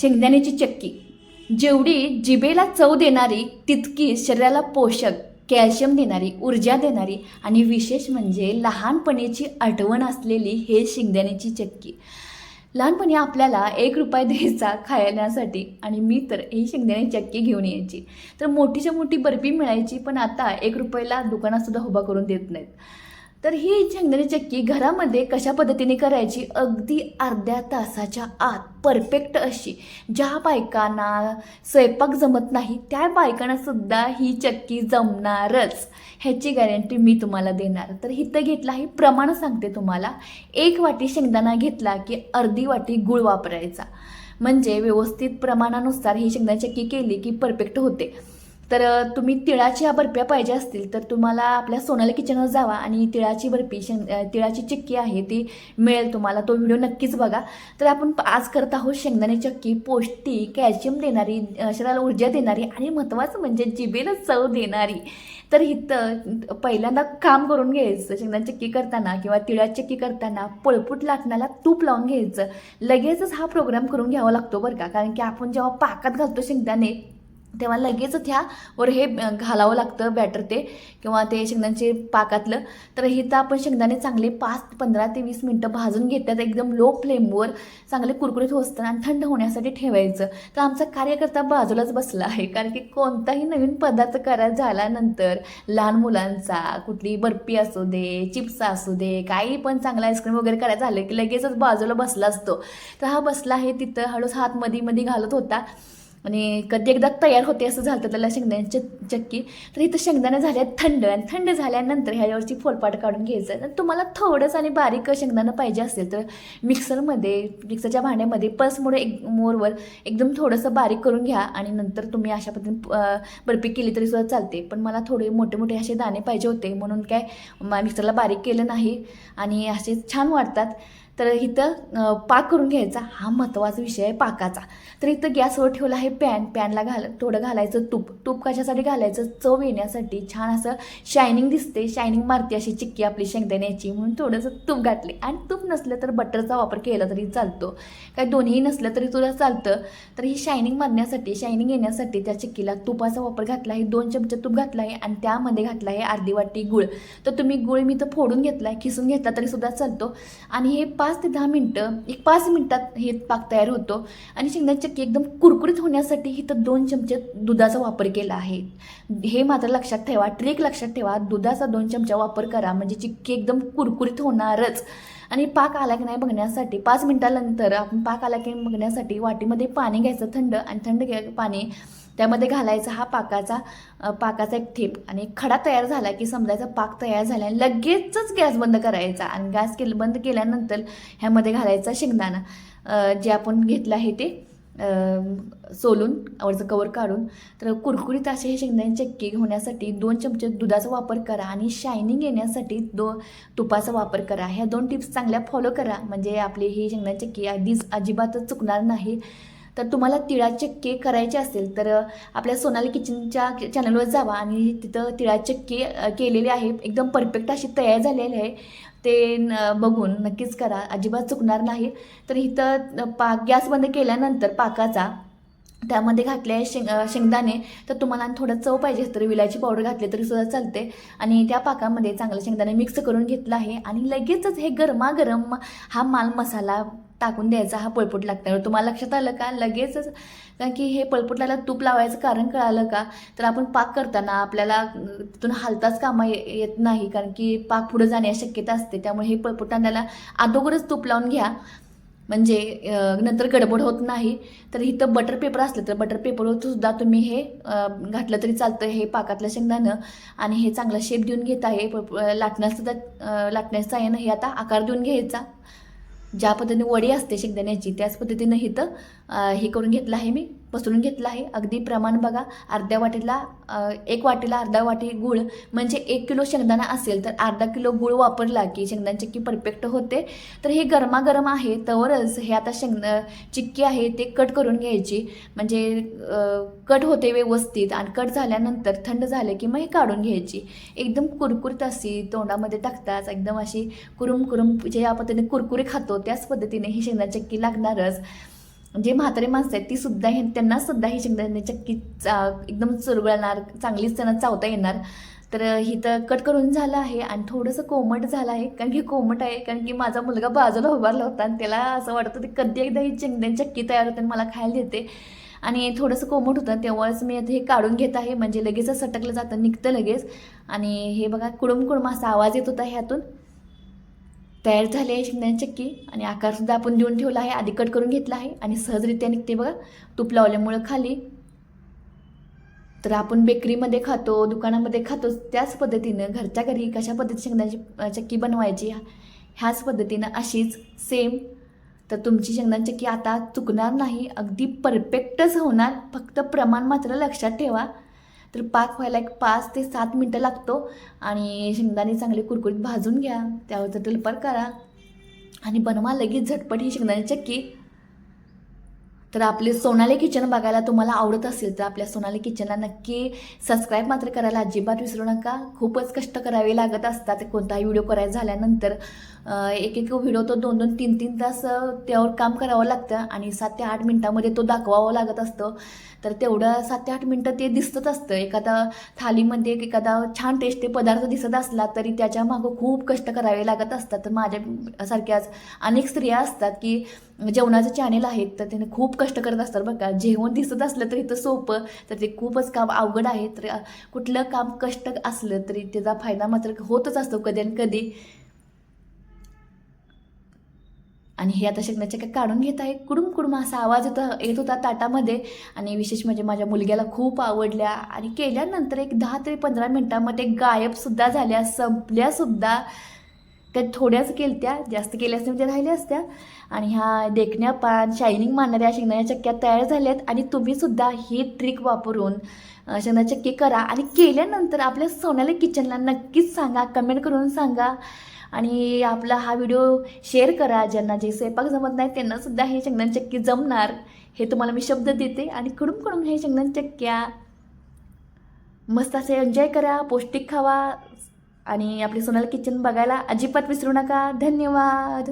शेंगदाण्याची चक्की. जेवढी जिभेला चव देणारी तितकी शरीराला पोषक कॅल्शियम देणारी ऊर्जा देणारी आणि विशेष म्हणजे लहानपणीची आठवण असलेली हे शेंगदाण्याची चक्की. लहानपणी आपल्याला एक रुपया द्यायचा खाण्यासाठी आणि मी तर ही शेंगदाण्याची चक्की घेऊन यायची. तर मोठीच्या मोठी बर्फी मिळायची पण आता एक रुपयाला दुकानातसुद्धा उभा करून देत नाहीत. तर ही शेंगदाणी चक्की घरामध्ये कशा पद्धतीने करायची? अगदी अर्ध्या तासाच्या आत. परफेक्ट अशी. ज्या बायकांना स्वयंपाक जमत नाही त्या बायकांनासुद्धा ही चक्की जमणारच. ह्याची गॅरंटी मी तुम्हाला देणार. तर इथं घेतला हे प्रमाण सांगते तुम्हाला. एक वाटी शेंगदाणा घेतला की अर्धी वाटी गुळ वापरायचा. म्हणजे व्यवस्थित प्रमाणानुसार ही शेंगदाणा चक्की केली की परफेक्ट होते. तर तुम्ही तिळाच्या बर्फ्या पाहिजे असतील तर तुम्हाला आपल्या सोनाली किचनवर जावा आणि तिळाची बर्फी शेंग तिळाची चिक्की आहे ती मिळेल तुम्हाला. तो व्हिडिओ नक्कीच बघा. तर आपण आज करत आहोत शेंगदाणे चक्की पौष्टिक कॅल्शियम देणारी शरीराला ऊर्जा देणारी आणि महत्त्वाचं म्हणजे जिभेला चव देणारी. तर इथं पहिल्यांदा काम करून घ्यायचं शेंगदाणे चक्की करताना किंवा तिळाची चक्की करताना पळपूट लाटण्याला तूप लावून घ्यायचं. लगेचच हा प्रोग्राम करून घ्यावा लागतो बरं का? कारण की आपण जेव्हा पाकात घालतो शेंगदाणे तेव्हा लगेचच ह्यावर हे घालावं लागतं बॅटर ते किंवा ते शेंगदाण्याचे पाकातलं. तर इथं आपण शेंगदाणे चांगले पाच पंधरा ते वीस मिनटं भाजून घेतात एकदम लो फ्लेमवर चांगले कुरकुरीत होतं आणि थंड होण्यासाठी ठेवायचं. तर आमचा कार्यकर्ता बाजूलाच बसला आहे कारण की कोणताही नवीन पदार्थ करा झाल्यानंतर लहान मुलांचा कुठली बर्फी असू दे चिप्स असू दे काही पण चांगलं आईस्क्रीम वगैरे करायचं झालं की लगेचच बाजूला बसला असतो. तर हा बसला आहे तिथं हळूस हात मध्ये मध्ये घालत होता. आणि कधी एकदा तयार होते असं झालं त्याला शेंगदाण्याची चक्की. तर इथं शेंगदाणे झाले थंड आणि थंड झाल्यानंतर ह्याच्यावरची फोलपाट काढून घ्यायचं आणि तुम्हाला थोडंसं आणि बारीक शेंगदाणं पाहिजे असेल तर मिक्सरमध्ये मिक्सरच्या भांड्यामध्ये पल्समुळे एक मोरवर एकदम थोडंसं बारीक करून घ्या आणि नंतर तुम्ही अशा पद्धतीने बर्फी केली तरी सुद्धा चालते. पण मला थोडे मोठे मोठे असे दाणे पाहिजे होते म्हणून काय मिक्सरला बारीक केलं नाही आणि असे छान वाटतात तर इथं पाक करून घ्यायचा. हा महत्त्वाचा विषय आहे पाकाचा. तर इथं गॅसवर ठेवला आहे पॅन. पॅनला घाल थोडं घालायचं तूप. तूप कशासाठी घालायचं? चव येण्यासाठी छान असं शायनिंग दिसते. शायनिंग मारते अशी चिक्की आपली शेंगदाण्याची म्हणून थोडंसं तूप घातले. आणि तूप नसलं तर बटरचा वापर केला तरी चालतो. काय दोन्ही नसलं तरी तुला चालतं. तर ही शायनिंग मारण्यासाठी शायनिंग येण्यासाठी त्या चिक्कीला तुपाचा वापर घातला आहे. दोन चमचे तूप घातला आहे आणि त्यामध्ये घातला आहे अर्धी वाटी गुळ. तर तुम्ही गुळ मी तर फोडून घेतला आहे. खिसून घेतला तरी सुद्धा चालतो. आणि हे पाच ते दहा मिनटं एक पाच मिनटात हे पाक तयार होतो. आणि शेंगदाण्याचे चक्की एकदम कुरकुरीत होण्यासाठी इथं दोन चमचे दुधाचा वापर केला आहे. हे मात्र लक्षात ठेवा ट्रिक लक्षात ठेवा दुधाचा दोन चमचा वापर करा. म्हणजे चिक्की एकदम कुरकुरीत होणारच. आणि पाक आला की नाही बघण्यासाठी पाच मिनटानंतर आपण पाक आला की नाही बघण्यासाठी वाटीमध्ये पाणी घ्यायचं थंड आणि थंड पाणी त्यामध्ये घालायचा हा पाकाचा पाकाचा एक ठेप आणि खडा तयार झाला की समजायचा पाक तयार झाला आणि लगेचच गॅस बंद करायचा. आणि गॅस केलं बंद केल्यानंतर ह्यामध्ये घालायचा शेंगदाणा. जे आपण घेतलं आहे ते सोलून वरचं कवर काढून. तर कुरकुरीत असे हे शेंगदाणे चक्की होण्यासाठी दोन चमचे दुधाचा वापर करा आणि शायनिंग येण्यासाठी दो तुपाचा वापर करा. ह्या दोन टिप्स चांगल्या फॉलो करा. म्हणजे आपली ही शेंगदाणे चक्की अगदीच अजिबातच चुकणार नाही. तर तुम्हाला तिळाचे केक करायचे असेल तर आपल्या सोनाली किचनच्या चॅनलवर जावा आणि तिथं तिळाचे के केलेले आहे. एकदम परफेक्ट अशी तयार झालेली आहे. ते न- बघून नक्कीच करा. अजिबात चुकणार नाही. तर इथं पाक गॅस बंद केल्यानंतर पाकाचा त्यामध्ये घातले शेंग शेंगदाणे. तर तुम्हाला आणि थोडं चव पाहिजे तर विलायची पावडर घातली तरी सुद्धा चालते. आणि त्या पाकामध्ये चांगलं शेंगदाणे मिक्स करून घेतला आहे. आणि लगेचच हे गरमागरम हा माल मसाला टाकून द्यायचा हा पळपूट लागल्यावर तुम्हाला लक्षात आलं का? लगेचच. कारण की हे पळपूटला तूप लावायचं कारण कळालं का? तर आपण पाक करताना आपल्याला तिथून हालताच कामा येत नाही. कारण की पाक पुढे जाण्याची शक्यता असते. त्यामुळे हे पळपुट आणण्याला अगोदरच तूप लावून घ्या. म्हणजे नंतर गडबड होत नाही. तर इथं बटर पेपर असलं तर बटर पेपरवर सुद्धा तुम्ही हे घातलं तरी चालतं हे पाकातलं शेंगदाणं आणि हे चांगला शेप देऊन घेत आहे लाटण्यासुद्धा लाटण्याचा अं, लाटण्याच्या हे आता आकार देऊन घ्यायचा. ज्या पद्धतीने वडी असते शेंगदाण्याची त्याच पद्धतीनं इथं हे करून घेतलं आहे मी. पसरून घेतलं आहे. अगदी प्रमाण बघा अर्ध्या वाटीला एक वाटीला अर्धा वाटी गूळ म्हणजे एक किलो शेंगदाणा असेल तर अर्धा किलो गूळ वापरला की शेंगदाणा चिक्की परफेक्ट होते. तर हे गरमागरम आहे तवरच हे आता शेंग चिक्की आहे ते कट करून घ्यायची. म्हणजे कट होते व्यवस्थित आणि कट झाल्यानंतर थंड झालं की मग हे काढून घ्यायची. एकदम कुरकुरीत अशी तोंडामध्ये टाकताच एकदम अशी कुरुम कुरुम जे आपण त्याने कुरकुरी खातो त्याच पद्धतीने ही शेंगदाणा चिक्की लागणारच. जे म्हातारे माणसं आहेत ती सुद्धा हे त्यांना सुद्धा ही शेंगदाणे चक्की चा- एकदम चुरगळणार चांगलीच त्यांना चावता येणार. तर ही तर कट करून झालं आहे आणि थोडंसं कोमट झालं आहे. कारण की कोमट आहे कारण की माझा मुलगा बाजूला उभारला होता आणि त्याला असं वाटत होतं कधी एकदा ही शेंगदाणे चक्की तयार होते आणि मला खायला देते. आणि थोडंसं कोमट होतं तेव्हाच मी आता हे काढून घेत आहे. म्हणजे लगेचच सटकलं जातं निघतं लगेच. आणि हे बघा कुडूम कुडूम असा आवाज येत होता ह्यातून. तयार झाली आहे शेंगदाण्याची चक्की आणि आकारसुद्धा आपण देऊन ठेवला आहे आधी कट करून घेतला आहे आणि सहजरित्या निघते बघा तूप लावल्यामुळं खाली. तर आपण बेकरीमध्ये खातो दुकानामध्ये खातो त्याच पद्धतीनं घरच्या घरी कशा पद्धतीने शेंगदाण्याची चक्की बनवायची ह्याच पद्धतीनं अशीच सेम तर तुमची शेंगदाणे चक्की आता चुकणार नाही अगदी परफेक्टच होणार. फक्त प्रमाण मात्र लक्षात ठेवा. तर पाक व्हायला एक पाच ते सात मिनटं लागतो आणि शेंगदाणे चांगले कुरकुरीत भाजून घ्या. त्यावर तलपर करा. आणि बनवा लगेच झटपट ही शेंगदाणे चक्की. तर आपले सोनाली किचन बघायला तुम्हाला आवडत असेल तर आपल्या सोनाली किचनला नक्की सबस्क्राईब मात्र करायला अजिबात विसरू नका. खूपच कष्ट करावे लागत असतात कोणताही व्हिडिओ करायचा झाल्यानंतर. एक एक व्हिडिओ तो दोन दोन तीन तीन तास त्यावर काम करावं लागतं आणि सात ते आठ मिनटामध्ये तो दाखवावा लागत असतो. तर तेवढं सात ते आठ मिनटं ते दिसतच असतं. एखादा थालीमध्ये एक एखादा छान टेस्टी पदार्थ दिसत असला तरी त्याच्या मागं खूप कष्ट करावे लागत असतात. तर माझ्यासारख्याच अनेक स्त्रिया असतात की म्हणजे जेवणाचं चॅनेल आहेत तर त्याने खूप कष्ट करत असतात बघा जेवण दिसत असलं तरी इथं सोपं तर ते खूपच काम अवघड आहे. तर कुठलं काम कष्ट असलं तरी त्याचा फायदा मात्र होतच असतो कधी आणि कधी. आणि हे आता शिकण्याचे काय काढून घेत आहे. कुडुम कुडुम असा आवाज होता येत होता ताटामध्ये. आणि विशेष म्हणजे माझ्या मुलग्याला खूप आवडल्या. आणि केल्यानंतर एक दहा ते पंधरा मिनटामध्ये गायबसुद्धा झाल्या संपल्यासुद्धा त्या थोड्याच केलत्या जास्त केल्या असत्या त्या राहिल्या असत्या. आणि ह्या देखण्या पान शायनिंग मारणाऱ्या शेंगदाण्या चक्क्या तयार झाल्यात. आणि तुम्हीसुद्धा ही ट्रिक वापरून अं, चक्की करा. आणि केल्यानंतर आपल्या सोन्याला किचनला नक्कीच सांगा कमेंट करून सांगा. आणि आपला हा व्हिडिओ शेअर करा. ज्यांना जे स्वयंपाक जमत नाही त्यांनासुद्धा हे शेंगदाणे चक्की जमणार हे तुम्हाला मी शब्द देते. आणि कडून कडून हे शेंगदाणे चक्क्या मस्त असे एन्जॉय करा पौष्टिक खावा. आणि आपली सोनल किचन बघायला अजिबात विसरू नका. धन्यवाद.